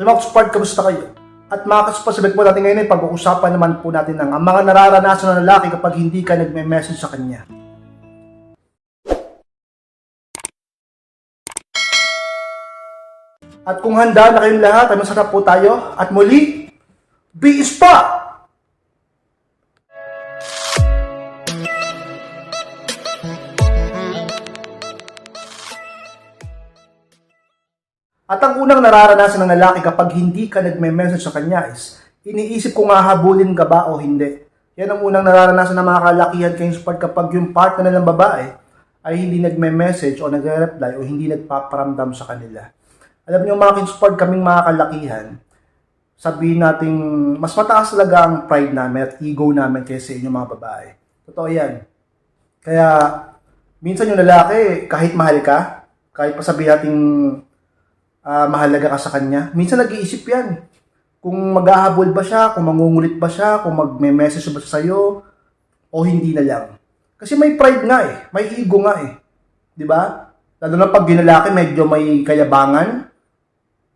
Hello, Spark, kamusta kayo? At mga kaspasibig po natin ngayon ay pag-uusapan naman po natin ng ang mga nararanasan ng lalaki kapag hindi ka nagme-message sa kanya. At kung handa na kayong lahat, ay masarap po tayo. At muli, be spa! At ang unang nararanasan ng lalaki kapag hindi ka nagme-message sa kanya is, iniisip kung hahabulin ka ba o hindi. Yan ang unang nararanasan ng mga kalakihan kayong sport kapag yung partner ng babae ay hindi nagme-message o nagre-reply o hindi nagpaparamdam sa kanila. Alam niyo mga kinsport, kaming mga kalakihan, sabihin nating mas mataas talaga ang pride namin at ego namin kaysa inyo mga babae. Totoo yan. Kaya, minsan yung lalaki, kahit mahal ka, kahit pa sabihin nating ah, mahalaga ka sa kanya, minsan nag-iisip yan. Kung maghahabol ba siya, kung mangungulit ba siya, kung magme-message ba siya sa'yo, o hindi na lang. Kasi may pride nga eh, may ego nga eh. Di ba? Lalo na pag yung lalaki medyo may kayabangan,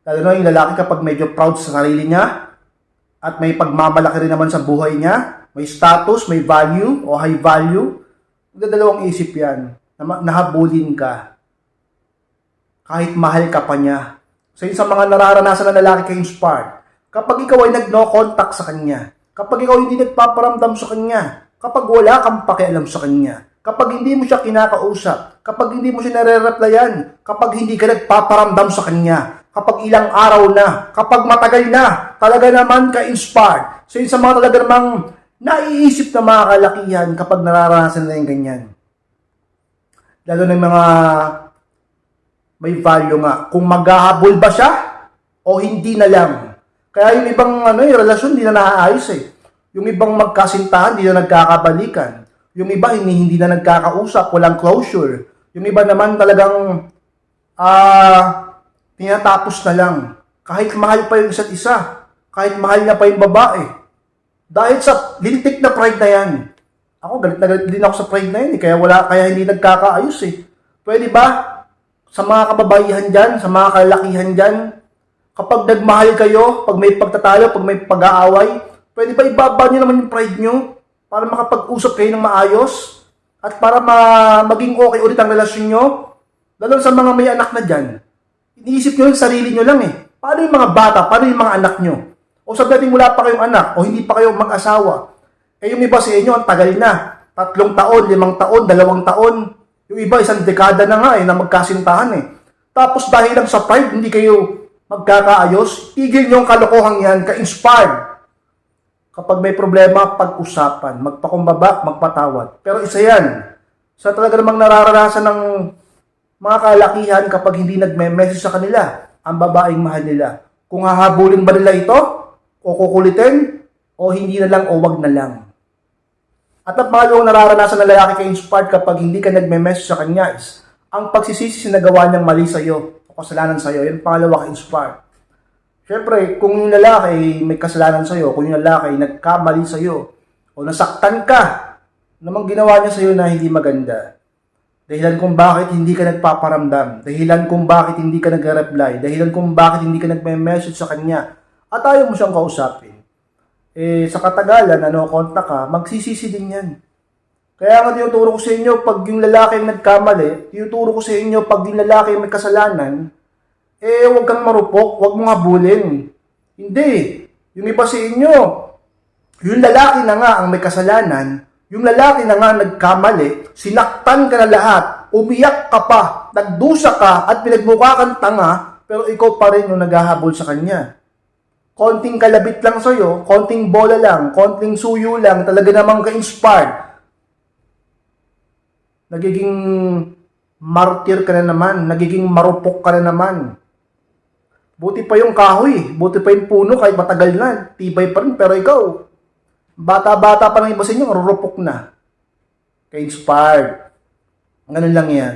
lalo na yung lalaki kapag medyo proud sa sarili niya, at may pagmamalaki rin naman sa buhay niya, may status, may value, o high value, magdadalawang isip yan, na nahabulin ka kahit mahal ka pa niya. Sa mga nararanasan ng lalaki kay inspired, kapag ikaw ay nag-no contact sa kanya, kapag ikaw hindi nagpaparamdam sa kanya, kapag wala kang pakialam sa kanya, kapag hindi mo siya kinakausap, kapag hindi mo siya nare-replyan, kapag hindi ka nagpaparamdam sa kanya, kapag ilang araw na, kapag matagal na, talaga naman ka-inspired. So yun sa mga talaga namang naiisip na mga kalakihan kapag nararanasan na yung ganyan. Lalo na yung mga may value nga. Kung maghahabol ba siya o hindi na lang. Kaya yung ibang ano, yung relasyon hindi na naaayos eh. Yung ibang magkasintahan, hindi na nagkakabalikan. Yung iba hindi, hindi na nagkakausap, walang closure. Yung iba naman talagang ah tinatapos na lang. Kahit mahal pa yung isa't isa. Kahit mahal niya pa yung babae. Dahil sa lintik na pride na yan. Ako, galit na galit din ako sa pride na yan eh. Kaya, wala, kaya hindi nagkakaayos eh. Pwede ba? Sa mga kababaihan dyan, sa mga kalakihan dyan, kapag nagmahal kayo, pag may pagtatalo, pag may pag-aaway, pwede ba ibaba niyo naman yung pride nyo para makapag-usap kayo ng maayos at para ma- maging okay ulit ang relasyon nyo? Lalo sa mga may anak na dyan, iniisip nyo yung sarili nyo lang eh. Paano yung mga bata? Paano yung mga anak nyo? O sabihin wala pa kayong anak o hindi pa kayo mag-asawa. Eh yung iba sa inyo, ang tagal na. Tatlong taon, limang taon, dalawang taon. Yung iba, isang dekada na nga eh, na magkasintahan eh. Tapos dahil lang sa pride, hindi kayo magkakaayos, tigil nyo ang kalokohan yan, ka-inspired. Kapag may problema, pag-usapan, magpakumbaba, magpatawad. Pero isa yan, sa talaga namang nararanasan ng mga kalakihan kapag hindi nagme-message sa kanila, ang babaeng mahal nila. Kung hahabulin ba nila ito, o kukulitin, o hindi na lang, o wag na lang. At ang pangalawang nararanasan ng lalaki kay inspired kapag hindi ka nagme-message sa kanya is ang pagsisisi na nagawa niyang mali sa iyo o kasalanan sa iyo. Yan ang pangalawa kay inspired. Siyempre, kung yung lalaki may kasalanan sa iyo, kung yung lalaki nagkamali sa iyo o nasaktan ka, namang ginawa niya sa iyo na hindi maganda. Dahilan kung bakit hindi ka nagpaparamdam. Dahilan kung bakit hindi ka nagre-reply. Dahilan kung bakit hindi ka nagme-message sa kanya. At ayaw mo siyang kausapin eh, sa katagalan, ano, kontak ka, magsisisi din yan. Kaya nga tinuturo ko sa inyo, pag yung lalaki nagkamali, tinuturo ko sa inyo, pag yung lalaki may kasalanan, eh, huwag kang marupok, huwag mong habulin. Hindi. Yung iba sa inyo, yung lalaki na nga ang may kasalanan, yung lalaki na nga nagkamali, sinaktan ka na lahat, umiyak ka pa, nagdusa ka, at pinagmukha kang tanga, pero ikaw pa rin yung naghahabol sa kanya konting kalabit lang sa'yo, konting bola lang, konting suyo lang, talaga namang ka-inspired. Nagiging martyr ka na naman, nagiging marupok ka na naman. Buti pa yung kahoy, buti pa yung puno kahit matagal na, tibay pa rin, pero ikaw, bata-bata pa ng iba sa inyo, marurupok na. Ka-inspired. Ganun lang yan.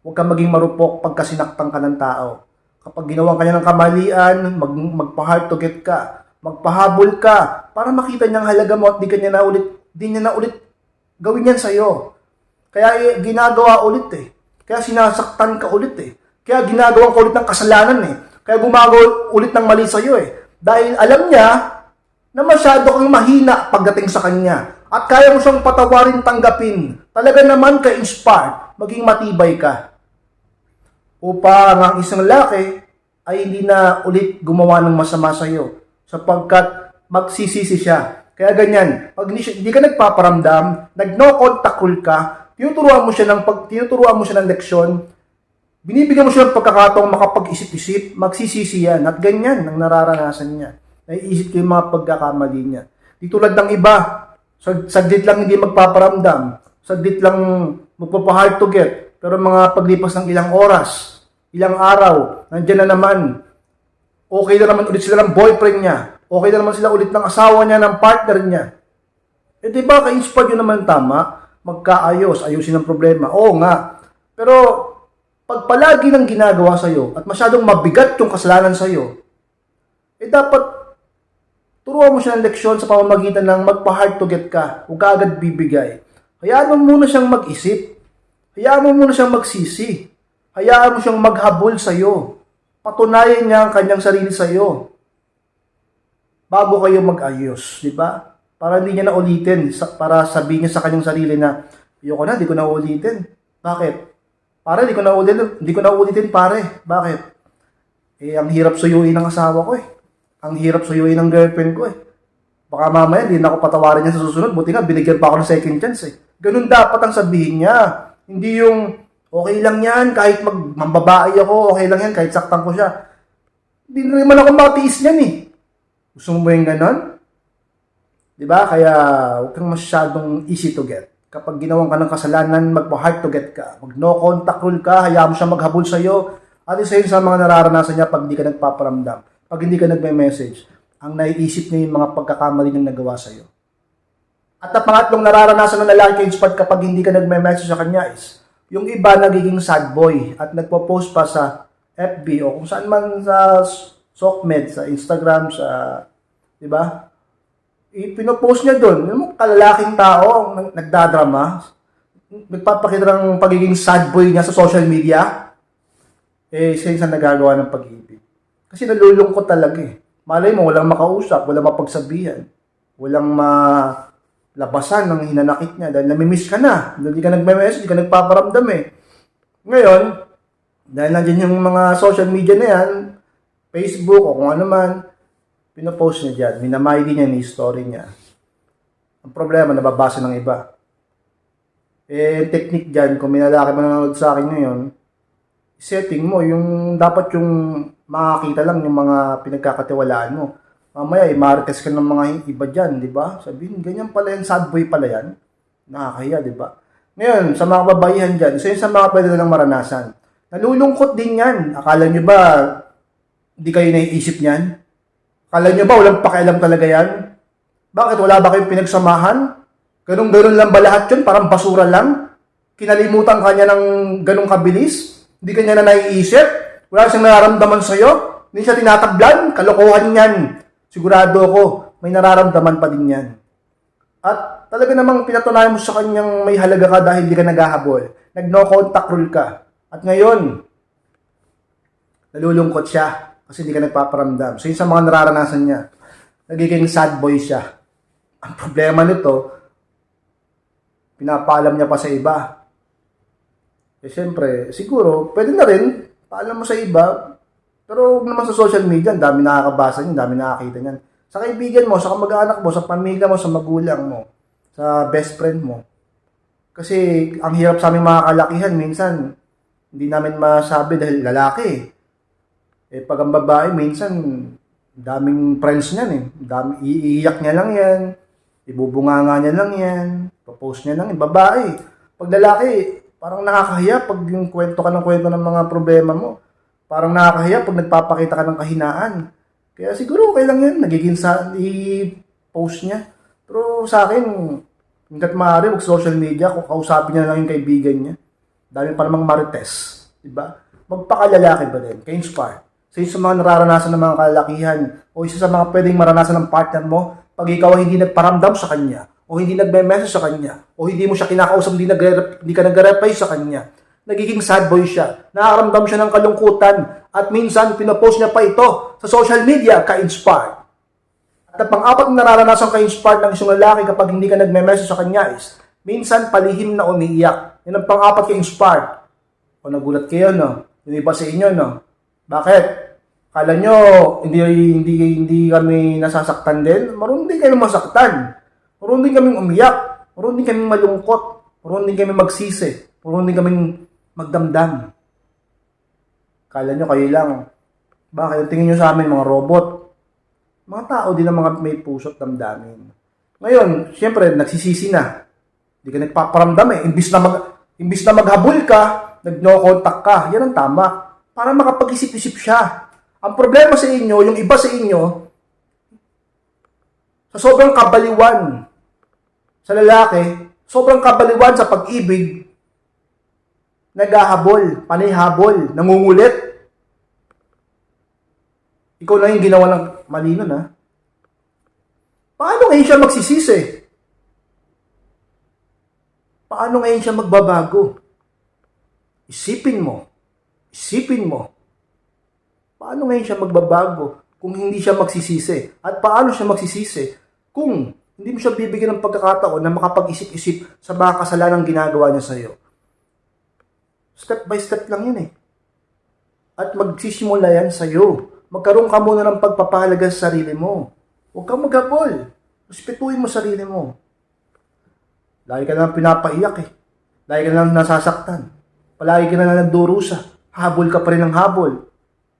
Huwag kang maging marupok pagka sinaktan ka ng tao. Kapag ginawa ka niya ng kamalian, mag, magpa-hard to get ka, magpahabol ka, para makita niyang halaga mo at di kanya na ulit, di niya na ulit gawin yan sa'yo. Kaya eh, ginagawa ulit eh. Kaya sinasaktan ka ulit eh. Kaya ginagawa ka ulit ng kasalanan eh. Kaya gumagawa ulit ng mali sa'yo eh. Dahil alam niya na masyado kang mahina pagdating sa kanya. At kaya mo siyang patawarin tanggapin. Talaga naman ka-inspired, maging matibay ka. Upang ang isang lalaki ay hindi na ulit gumawa ng masama sa'yo. Sapagkat magsisisi siya. Kaya ganyan, pag hindi, ka nagpaparamdam, nag-no contact rule ka, tinuturuan mo siya ng pag tinuturuan mo siya ng leksyon, binibigyan mo siya ng pagkakataong makapag-isip-isip, magsisisi yan. At ganyan ang nararanasan niya. Naiisip ko yung mga pagkakamali niya. Di tulad ng iba, sag- saglit lang hindi magpaparamdam, saglit lang magpapa-hard to get, pero mga paglipas ng ilang oras, ilang araw, nandiyan na naman, okay na naman ulit sila ng boyfriend niya, okay na naman sila ulit ng asawa niya, ng partner niya. Eh di ba, ka-inspired yun naman tama, magkaayos, ayusin ang problema. Oo nga. Pero, pag palagi nang ginagawa sa'yo, at masyadong mabigat yung kasalanan sa'yo, eh dapat, turuan mo siya ng leksyon sa pamamagitan ng magpa-hard to get ka. Huwag ka agad bibigay. Hayaan mo muna siyang mag-isip. Hayaan mo muna siyang magsisi. Hayaan mo siyang maghabol sa'yo. Patunayan niya ang kanyang sarili sa'yo bago kayo mag-ayos, di ba? Para hindi niya na ulitin, sa- para sabihin niya sa kanyang sarili na, ayoko na, di ko na ulitin. Bakit? Pare, di ko na ulitin, di ko na ulitin, pare. Bakit? Eh, ang hirap suyuin ng asawa ko eh. Ang hirap suyuin ng girlfriend ko eh. Baka mamaya, di na ako patawarin niya sa susunod. Buti nga, binigyan pa ako ng second chance eh. Ganun dapat ang sabihin niya. Hindi yung, okay lang yan, kahit mag, mambabae ako, okay lang yan, kahit saktan ko siya. Hindi na naman ako matiis niyan eh. Gusto mo ba yung ganon? Di ba? Kaya huwag kang masyadong easy to get. Kapag ginawan ka ng kasalanan, magpa-hard to get ka. Mag no contact rule ka, hayaan mo siya maghabol sa'yo. At isa yun sa mga nararanasan niya pag hindi ka nagpaparamdam. Pag hindi ka nagme-message, ang naiisip niya yung mga pagkakamali niyang nagawa sa'yo. At ang pangatlong nararanasan ng lalaki Spot kapag hindi ka nagme-message sa kanya is, yung iba nagiging sad boy at nagpo-post pa sa FB o kung saan man sa SOCMED, sa Instagram, sa, di ba? Ipinopost niya doon, yung kalalaking tao nagdadrama, nagpapakita ng pagiging sad boy niya sa social media, eh, siya yung nagagawa ng pag-ibig. Kasi nalulungkot talaga eh. Malay mo, walang makausap, walang mapagsabihan, walang malabasan ng hinanakit niya dahil namimiss ka na. Hindi ka nagme-message, hindi ka nagpaparamdam eh. Ngayon, dahil nandiyan yung mga social media na yan, Facebook o kung ano man, pinopost niya dyan, minamay din niya ni story niya. Ang problema, nababasa ng iba. Eh, technique dyan, kung may lalaki manonood sa akin ngayon, setting mo, yung dapat yung makakita lang yung mga pinagkakatiwalaan mo. Mamaya, i-markets ka ng mga iba dyan, di ba? Sabihin, ganyan pala yan, sad boy pala yan. Nakakahiya, di ba? Ngayon, sa mga babayihan dyan, isa yun sa mga pwede nilang maranasan. Nalulungkot din yan. Akala nyo ba, hindi kayo naiisip niyan? Akala nyo ba, walang pakialam talaga yan? Bakit? Wala ba kayong pinagsamahan? Ganun-ganun lang ba lahat yun? Parang basura lang? Kinalimutan ka niya ng ganung kabilis? Hindi ka niya na naiisip? Wala siyang nararamdaman sa'yo? Hindi siya tinatablan? Kalokohan yan. Sigurado ako, may nararamdaman pa din yan. At talaga namang pinatunayan mo sa kanyang may halaga ka dahil di ka naghahabol. Nag-no contact rule ka. At ngayon, nalulungkot siya kasi di ka nagpaparamdam. So yun sa mga nararanasan niya, nagiging sad boy siya. Ang problema nito, pinapaalam niya pa sa iba. Eh siyempre, siguro, pwede na rin, paalam mo sa iba, pero huwag naman sa social media, ang dami nakakabasa niyan, dami nakakita niyan. Sa kaibigan mo, sa kamag-anak mo, sa pamilya mo, sa magulang mo, sa best friend mo. Kasi ang hirap sa aming mga kalakihan, minsan, hindi namin masabi dahil lalaki. Eh, pag ang babae, minsan, daming friends niyan eh. Dami, iiyak niya lang yan. Ibubunganga niya lang yan. Popost niya lang yan. Babae. Pag lalaki, parang nakakahiya pag yung kwento ka ng kwento ng mga problema mo. Parang nakakahiya pag nagpapakita ka ng kahinaan. Kaya siguro okay lang yan. Nagiging sa, i-post niya. Pero sa akin, hanggat maaari, wag social media, kung kausapin niya lang yung kaibigan niya. Dami pa namang marites. Diba? Magpakalalaki ba din? Ka-inspire. So yung sa mga nararanasan ng mga kalalakihan o isa sa mga pwedeng maranasan ng partner mo pag ikaw hindi nagparamdam sa kanya o hindi nagme-message sa kanya o hindi mo siya kinakausap, hindi, nag hindi ka nag-reply sa kanya nagiging sad boy siya. Nakaramdam siya ng kalungkutan at minsan pinopost niya pa ito sa social media ka-inspired. At ang pang-apat na nararanasan ka-inspired ng isang lalaki kapag hindi ka nagme-message sa kanya is minsan palihim na umiiyak. Yan ang pang-apat ka-inspired. O nagulat kayo, no? Yung iba sa inyo, no? Bakit? Kala nyo, hindi, hindi, hindi kami nasasaktan din? Marunong din kayo masaktan. Marunong din kaming umiyak. Marunong din kaming malungkot. Marunong din kami magsisi. Marunong din kaming magdamdam. Kala nyo kayo lang. Bakit? Tingin nyo sa amin, mga robot. Mga tao din ang mga may puso at damdamin. Ngayon, siyempre, nagsisisi na. Hindi ka nagpaparamdam eh. Imbis na, mag, imbis na maghabol ka, nag-no contact ka. Yan ang tama. Para makapag-isip-isip siya. Ang problema sa inyo, yung iba sa inyo, sa sobrang kabaliwan sa lalaki, sobrang kabaliwan sa pag-ibig, naghahabol, panihabol, nangungulit. Ikaw na yung ginawa ng mali nun, ha? Paano ngayon siya magsisisi? Paano ngayon siya magbabago? Isipin mo. Isipin mo. Paano ngayon siya magbabago kung hindi siya magsisisi? At paano siya magsisisi kung hindi mo siya bibigyan ng pagkakataon na makapag-isip-isip sa mga kasalanang ginagawa niya sa iyo? Step by step lang yun eh. At magsisimula yan sa iyo. Magkaroon ka muna ng pagpapahalaga sa sarili mo. Huwag kang maghabol. Respetuhin mo sarili mo. Lagi ka lang pinapaiyak eh. Lagi ka lang nasasaktan. Palagi ka na lang nagdurusa. Habol ka pa rin ng habol.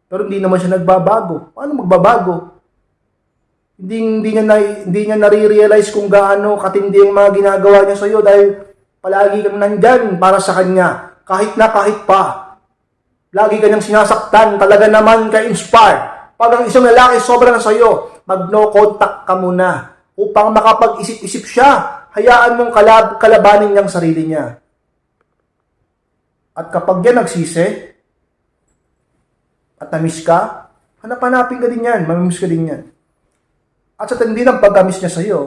Pero hindi naman siya nagbabago. Paano magbabago? Hindi, hindi niya, na, hindi niya nare-realize kung gaano katindi ang mga ginagawa niya sa iyo dahil palagi kang nandyan para sa kanya. Kahit na kahit pa. Lagi kanyang sinasaktan. Talaga naman ka-inspired. Pag ang isang lalaki sobrang sa iyo, mag-no contact ka muna upang makapag-isip-isip siya. Hayaan mong kalab kalabanin niyang sarili niya. At kapag yan nagsisi, at namiss ka, hanap-hanapin ka din yan, mamimiss ka din yan. At sa tindi ng pag-miss niya sa'yo,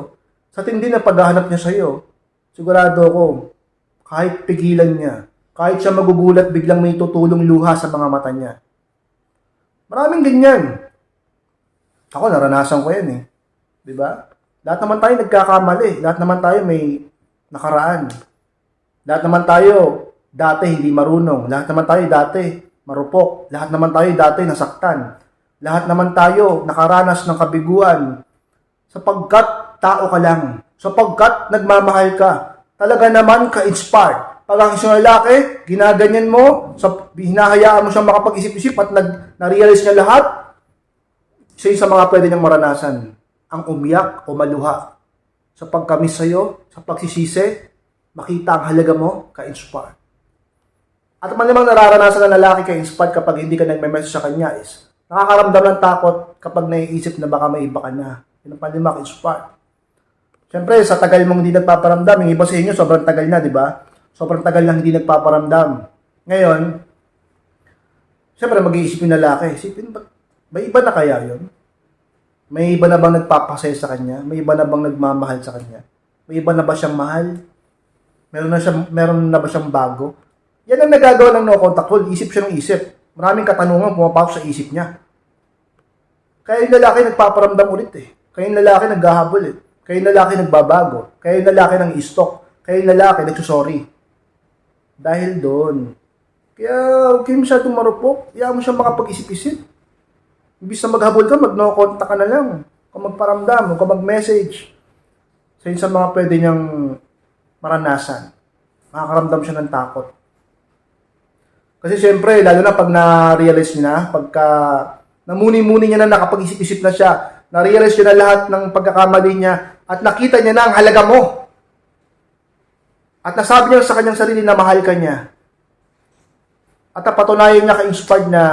sa tindi ng paghahanap niya sa'yo, sigurado ako, kahit pigilan niya, kahit siya magugulat, biglang may tutulong luha sa mga mata niya. Maraming ganyan. Ako, naranasan ko yan eh. Di ba? Lahat naman tayo nagkakamali. Lahat naman tayo may nakaraan. Lahat naman tayo dati hindi marunong. Lahat naman tayo dati marupok. Lahat naman tayo dati nasaktan. Lahat naman tayo nakaranas ng kabiguan. Sapagkat tao ka lang. Sapagkat nagmamahal ka. Talaga naman ka-inspired. Pag ang isang lalaki, ginaganyan mo, sa, hinahayaan mo siyang makapag-isip-isip at nag, na-realize niya lahat, isa sa mga pwede niyang maranasan. Ang umiyak o maluha. Sa pagkamis sa'yo, sa pagsisisi, makita ang halaga mo, ka-inspired. At malamang nararanasan ng lalaki ka-inspired kapag hindi ka nagme-message sa kanya is, nakakaramdam ng takot kapag naiisip na baka may iba ka na. Yun ang panlima, ka-inspired. Siyempre, sa tagal mong hindi nagpaparamdam, yung iba sa inyo, sobrang tagal na, di ba? Sobrang tagal lang hindi nagpaparamdam. Ngayon, siyempre, mag-iisipin ng lalaki, isipin, may iba na kaya yun? May iba na bang nagpapasaya sa kanya? May iba na bang nagmamahal sa kanya? May iba na ba siyang mahal? Meron na, siyang, meron na ba siyang bago? Yan ang nagagawa ng no contact hold. Isip siya ng isip. Maraming katanungan pumapasok sa isip niya. Kaya yung lalaki nagpaparamdam ulit eh. Kaya yung lalaki naghahabol eh. Kaya yung lalaki nagbabago. Kaya yung lalaki nang istok. Kaya yung lalaki nagsusorry. Dahil doon. Kaya huwag kayo masyadong marupok. Iyan mo siya makapag-isip-isip. Imbis na maghabol ka, mag-no contact ka na lang. Kung magparamdam, kung mag-message. Sa yun sa mga pwede niyang maranasan. Makakaramdam siya ng takot. Kasi syempre, lalo na pag na-realize niya na, pagka namuni-muni niya na nakapag-isip-isip na siya, na-realize niya na lahat ng pagkakamali niya, at nakita niya na ang halaga mo. At nasabi niya sa kanyang sarili na mahal ka niya. At napatunayan niya ka-inspired na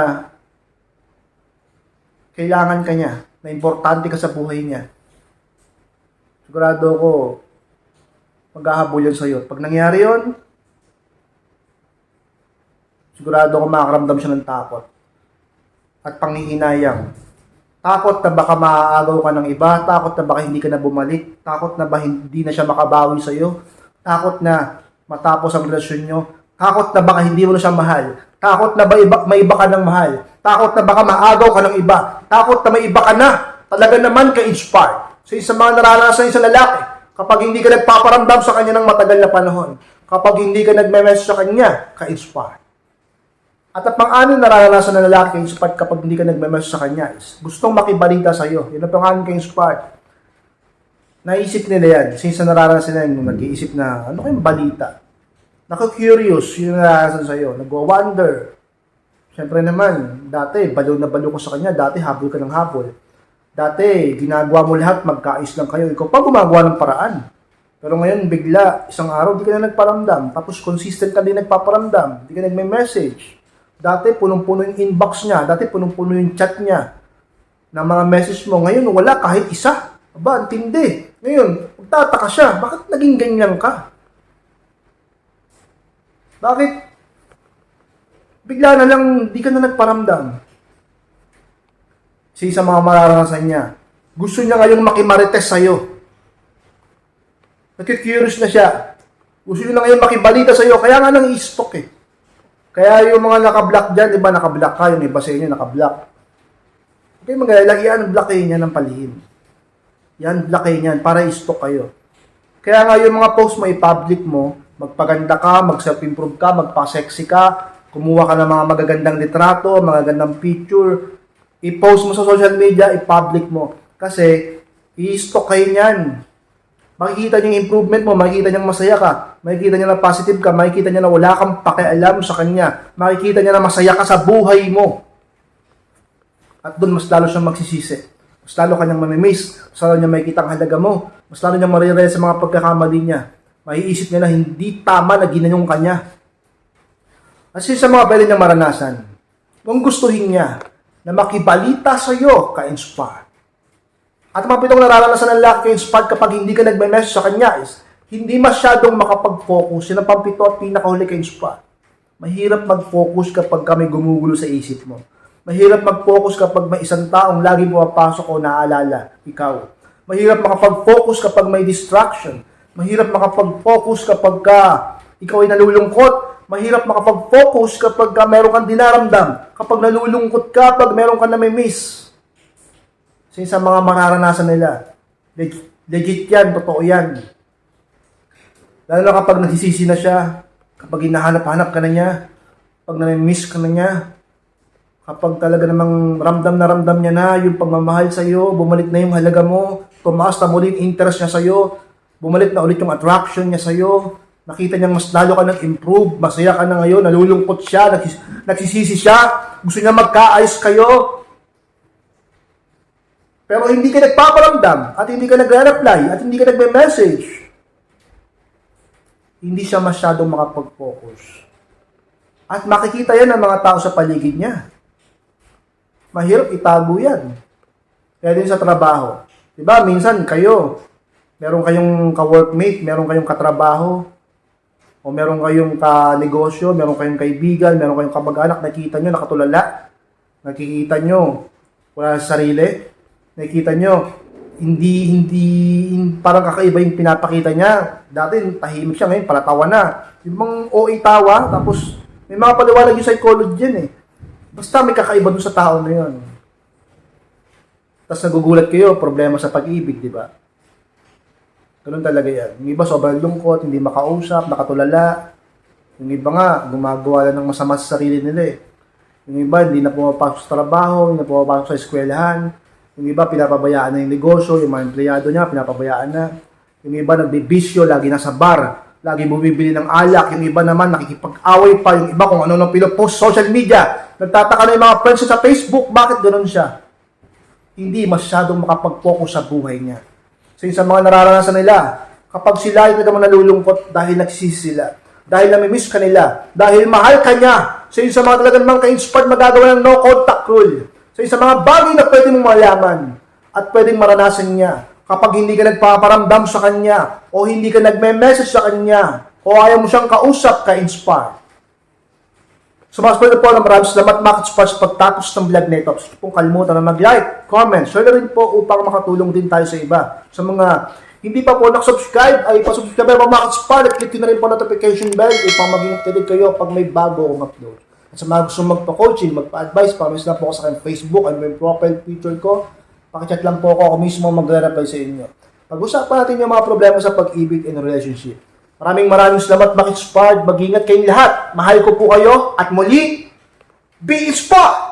kailangan ka niya, na importante ka sa buhay niya. Sigurado ako, maghahabol yan sa'yo. Pag nangyari yon, sigurado ako makakaramdam siya ng takot. At panghihinayang. Takot na baka maaagaw ka ng iba, takot na baka hindi ka na bumalik, takot na ba hindi na siya makabawi sa'yo, takot na matapos ang relasyon nyo, Takot na baka hindi mo na siya mahal. Takot na ba iba, may iba ka ng mahal. Takot na baka maagaw ka ng iba. Takot na may iba ka na. Talaga naman ka-inspired. So isa mga naranasan sa lalaki, kapag hindi ka nagpaparamdam sa kanya ng matagal na panahon, kapag hindi ka nagme-message sa kanya, ka-inspired. At ang pang-anim na naranasan ng lalaki ka-inspired kapag hindi ka nagme-message sa kanya is gustong makibalita sa iyo. Yun ang pang-anim ka-inspired. Naisip nila yan. Since na naranasan nila yung nag-iisip na, ano kayong balita? Naka-curious yung naranasan sa iyo. Nagwa-wonder. Siyempre naman, dati, baliw na baliw ko sa kanya. Dati, habol ka ng habol. Dati, ginagawa mo lahat, magkais lang kayo. Ikaw pa gumagawa ng paraan. Pero ngayon, bigla, isang araw, di ka na nagparamdam. Tapos, consistent ka din nagpaparamdam. Di ka nagme-message. Dati, punong-puno yung inbox niya. Dati, punong-puno yung chat niya. Na mga message mo. Ngayon, wala kahit isa. Aba, ang tindi. Ngayon, magtataka siya. Bakit naging ganyan ka? Bakit? Bigla na lang, di ka na nagparamdam. Sa isa mga mararanasan niya. Gusto niya ngayong makimarites sa'yo. Nagkikurious na siya. Gusto niya na ngayon makibalita sa'yo. Kaya nga nang i-stalk eh. Kaya yung mga naka-block dyan, di ba naka-block ka, yung iba sa inyo naka-block. Okay, magalala, yan, blockayin niya ng palihim. Yan, blockayin yan para i-stalk kayo. Kaya nga yung mga post mo, i-public mo, magpaganda ka, mag-self-improve ka, magpa-sexy ka, kumuha ka ng mga magagandang litrato, magagandang picture, i-post mo sa social media, i-public mo. Kasi, i-stalk kayo niyan. Makikita niya yung improvement mo, makikita niya masaya ka, makikita niya na positive ka, makikita niya na wala kang pakialam sa kanya, makikita niya na masaya ka sa buhay mo. At doon mas lalo siyang magsisisi. Mas lalo kanyang mamimiss, mas lalo niya makikita ang halaga mo, mas lalo niya marirealize sa mga pagkakamali niya. Maiisip niya na hindi tama na ginanyong kanya. Kasi sa mga pwede niyang maranasan, kung gustuhin niya na makibalita sa iyo, ka-inspire. At ang mga pitong nararanasan ng lalaki ka-inspired kapag hindi ka nagme-message sa kanya is, hindi masyadong makapag-focus. Yun ang pampito at pinakahuli ka-inspired. Mahirap mag-focus kapag kami gumugulo sa isip mo. Mahirap mag-focus kapag may isang taong lagi pumapasok o naaalala, ikaw. Mahirap makapag-focus kapag may distraction. Mahirap makapag-focus kapag ka ikaw ay nalulungkot. Mahirap makapag-focus kapag ka meron kang dinaramdam. Kapag nalulungkot ka, pag meron ka na may miss. Kasi sa mga mararanasan nila, legit, legit yan, totoo yan. Lalo na kapag nagsisisi na siya, kapag hinahanap-hanap ka na niya, pag na-miss ka na niya, kapag talaga namang ramdam na ramdam niya na yung pagmamahal sa iyo, bumalik na yung halaga mo, tumaas na muli yung interest niya sa iyo, bumalik na ulit yung attraction niya sa iyo, nakita niya mas lalo ka nag-improve, masaya ka na ngayon, nalulungkot siya, nagsis- nagsisisi siya, gusto niya magkaayos kayo, pero hindi ka nagpaparamdam at hindi ka nagre-reply at hindi ka nagme-message, hindi siya masyadong makapag-focus. At makikita yan ng mga tao sa paligid niya. Mahirap itago yan. Kaya din sa trabaho. Diba, minsan kayo, meron kayong ka-workmate, meron kayong katrabaho, o meron kayong ka-negosyo, meron kayong kaibigan, meron kayong kamag-anak, nakikita nyo, nakatulala, nakikita nyo, wala sa sarili, nakikita nyo, hindi, hindi, parang kakaiba yung pinapakita niya. Dati, tahimik siya, ngayon, palatawa na. Yung mga OA tawa, tapos, may mga paliwanag yung psychology yan eh. Basta may kakaiba dun sa tao na yun. Tapos nagugulat kayo, problema sa pag-ibig, di ba? Ganun talaga yan. Yung iba sobrang lungkot, hindi makausap, nakatulala. Yung iba nga, gumagawa lang ng masama sa sarili nila eh. Yung iba, hindi na pumapasok sa trabaho, hindi na pumapasok sa eskwelahan. Yung iba, pinapabayaan na yung negosyo, yung mga empleyado niya, pinapabayaan na. Yung iba, nagbibisyo, lagi nasa bar, lagi bumibili ng alak. Yung iba naman, nakikipag-away pa. Yung iba, kung ano nang pinopost social media. Nagtataka na yung mga friends sa Facebook, bakit ganun siya? Hindi masyadong makapag-focus sa buhay niya. So yung sa mga nararanasan nila, kapag sila ay naman nalulungkot dahil nagsisisi sila, dahil namimiss ka nila, dahil mahal ka niya, so yung sa mga talagang mga ka-inspired magagawa ng no contact rule. So sa mga bagay na pwede mong malaman at pwedeng maranasan niya, kapag hindi ka nagpaparamdam sa kanya, o hindi ka nagme-message sa kanya, o ayaw mo siyang kausap, ka-inspire. So mga spoiler po, maraming salamat Market Sparks pagtapos ng vlog na ito. Gusto pong kalimutan na mag-like, comment, share na rin po upang makatulong din tayo sa iba. Sa mga hindi pa po nakasubscribe, ay pasubscribe pa mga Spar at click na rin po notification bell upang maging updated kayo pag may bago akong upload. At sa mga gusto magpa-coaching, magpa-advise, promise lang po ako sa aking Facebook and may profile picture ko. Pakichat lang po ako, ako mismo magre-reply sa inyo. Pag-usapan natin yung mga problema sa pag-ibig and relationship. Maraming maraming salamat, Spar. Mag-ingat kayong lahat. Mahal ko po kayo. At muli, be inspired!